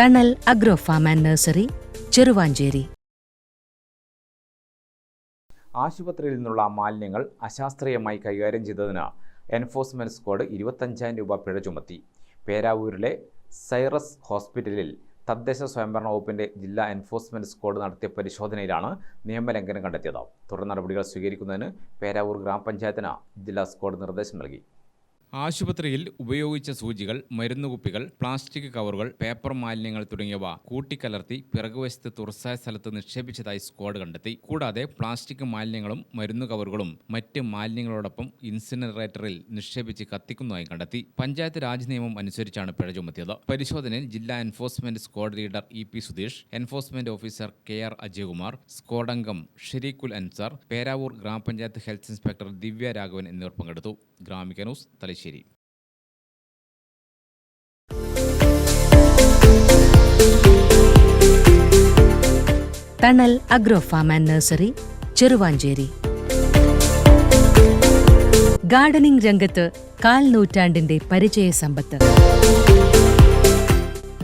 Thanal agro farm and nursery Cheruvanchery. ആശുപത്രിയിൽ നിന്നുള്ള മാലിന്യങ്ങൾ അശാസ്ത്രീയമായി കൈകാര്യം ചെയ്തതിന് എൻഫോഴ്സ്മെന്റ് സ്ക്വാഡ് ഇരുപത്തഞ്ചായിരം രൂപ പിഴ ചുമത്തി. പേരാവൂരിലെ സൈറസ് ഹോസ്പിറ്റലിൽ തദ്ദേശ സ്വയംഭരണ വകുപ്പിന്റെ ജില്ലാ എൻഫോഴ്സ്മെന്റ് സ്ക്വാഡ് നടത്തിയ പരിശോധനയിലാണ് നിയമലംഘനം കണ്ടെത്തിയത്. തുടർ നടപടികൾ സ്വീകരിക്കുന്നതിന് പേരാവൂർ ഗ്രാമപഞ്ചായത്തിന് ജില്ലാ സ്ക്വാഡ് നിർദ്ദേശം നൽകി. ആശുപത്രിയിൽ ഉപയോഗിച്ച സൂചികൾ മരുന്നുകുപ്പികൾ പ്ലാസ്റ്റിക് കവറുകൾ പേപ്പർ മാലിന്യങ്ങൾ തുടങ്ങിയവ കൂട്ടിക്കലർത്തി പിറകുവശത്ത് തുറസായ സ്ഥലത്ത് നിക്ഷേപിച്ചതായി സ്ക്വാഡ് കണ്ടെത്തി. കൂടാതെ പ്ലാസ്റ്റിക് മാലിന്യങ്ങളും മരുന്നു കവറുകളും മറ്റ് മാലിന്യങ്ങളോടൊപ്പം ഇൻസിനറേറ്ററിൽ നിക്ഷേപിച്ച് കത്തിക്കുന്നതായി കണ്ടെത്തി. പഞ്ചായത്ത് രാജ് നിയമം അനുസരിച്ചാണ് പിഴ ചുമത്തിയത്. പരിശോധനയിൽ ജില്ലാ enforcement squad leader E P Sudheesh enforcement officer K R Ajayakumar squad അംഗം ഷെരീഖുൽ അൻസാർ പേരാവൂർ ഗ്രാമപഞ്ചായത്ത് ഹെൽത്ത് ഇൻസ്പെക്ടർ ദിവ്യ രാഘവൻ എന്നിവർ പങ്കെടുത്തു. Gramika news Thalassery. Thanal agro farm and nursery Cheruvanchery. Gardening രംഗത്ത് കാൽ നൂറ്റാണ്ടിന്റെ പരിചയ സമ്പത്ത്.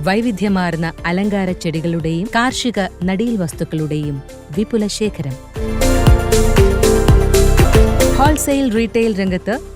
വൈവിധ്യമാർന്ന അലങ്കാര ചെടികളുടെയും കാർഷിക നടീൽ വസ്തുക്കളുടെയും വിപുല ശേഖരം ഹോൾസെയിൽ റീറ്റെയിൽ രംഗത്ത്